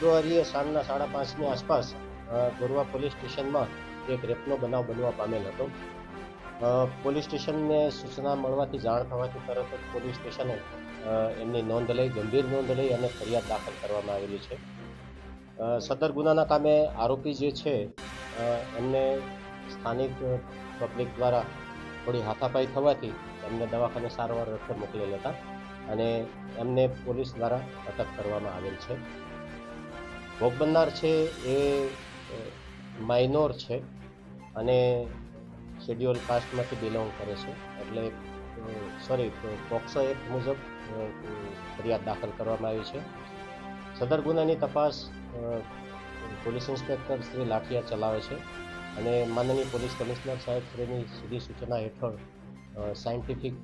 ફેબ્રુઆરીએ સાંજના સાડા પાંચની આસપાસ ગોરવા પોલીસ સ્ટેશનમાં એક રેપનો બનાવ બનવા પામેલ હતો. પોલીસ સ્ટેશનને સૂચના મળવાથી જાણ થવાથી તરત જ પોલીસ સ્ટેશને એમની નોંધ લઈ, ગંભીર નોંધ લઈ અને ફરિયાદ દાખલ કરવામાં આવેલી છે. સદર ગુનાના કામે આરોપી જે છે એમને સ્થાનિક પબ્લિક દ્વારા થોડી હાથાપાઈ થવાથી એમને દવાખાને સારવાર અર્થે મોકલેલ હતા અને એમને પોલીસ દ્વારા અટક કરવામાં આવેલ છે. ભોગ બનનાર છે એ માઇનોર છે અને શેડ્યુલ કાસ્ટમાંથી બિલોંગ કરે છે. એટલે સોરી પોક્સો એક્ટ મુજબ ફરિયાદ દાખલ કરવામાં આવી છે. સદર ગુનાની તપાસ પોલીસ ઇન્સ્પેક્ટર શ્રી લાઠિયા ચલાવે છે અને માનનીય પોલીસ કમિશનર સાહેબ શ્રીની સીધી સૂચના હેઠળ સાયન્ટિફિક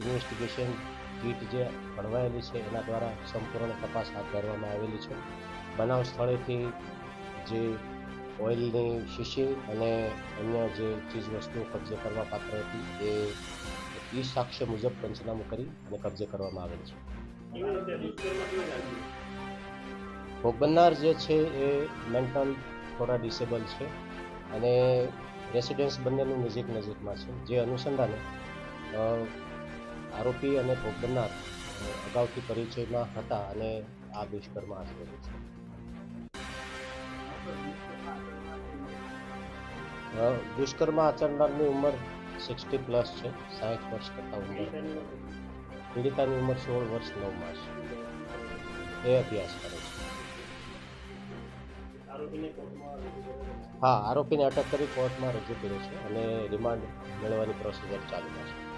ઇન્વેસ્ટિગેશન કીટ જે ઘડવાયેલી છે એના દ્વારા સંપૂર્ણ તપાસ હાથ ધરવામાં આવેલી છે. બનાવ સ્થળેથી જે ઓઇલની શીશી અને અન્ય જે ચીજ વસ્તુઓ કબજે કરવા પાત્ર હતી, એ ઈ સાક્ષ્ય મુજબ પંચનામું કરી અને કબજે કરવામાં આવેલ છે. ભોગ બનનાર જે છે, એ મેન્ટલ થોડા ડિસેબલ છે અને રેસિડેન્સ બંનેનું નજીક નજીકમાં છે. જે અનુસંધાને આરોપી અને ભોગ બનનાર અગાઉથી પરિચયમાં હતા અને આ દુષ્કર્મ આચરેલું છે દુષ્કર્મ આચરનારની ઉંમર સિક્સટી પ્લસ છે સાહીઠ વર્ષ કરતાં ઉંમર પીડિતાની ઉંમર સોળ વર્ષ, નવ માસ. એ અભ્યાસ કરે છે. હા, આરોપીને અટક કરી કોર્ટમાં રજૂ કર્યો છે અને રિમાન્ડ મેળવવાની પ્રોસિજર ચાલુમાં છે.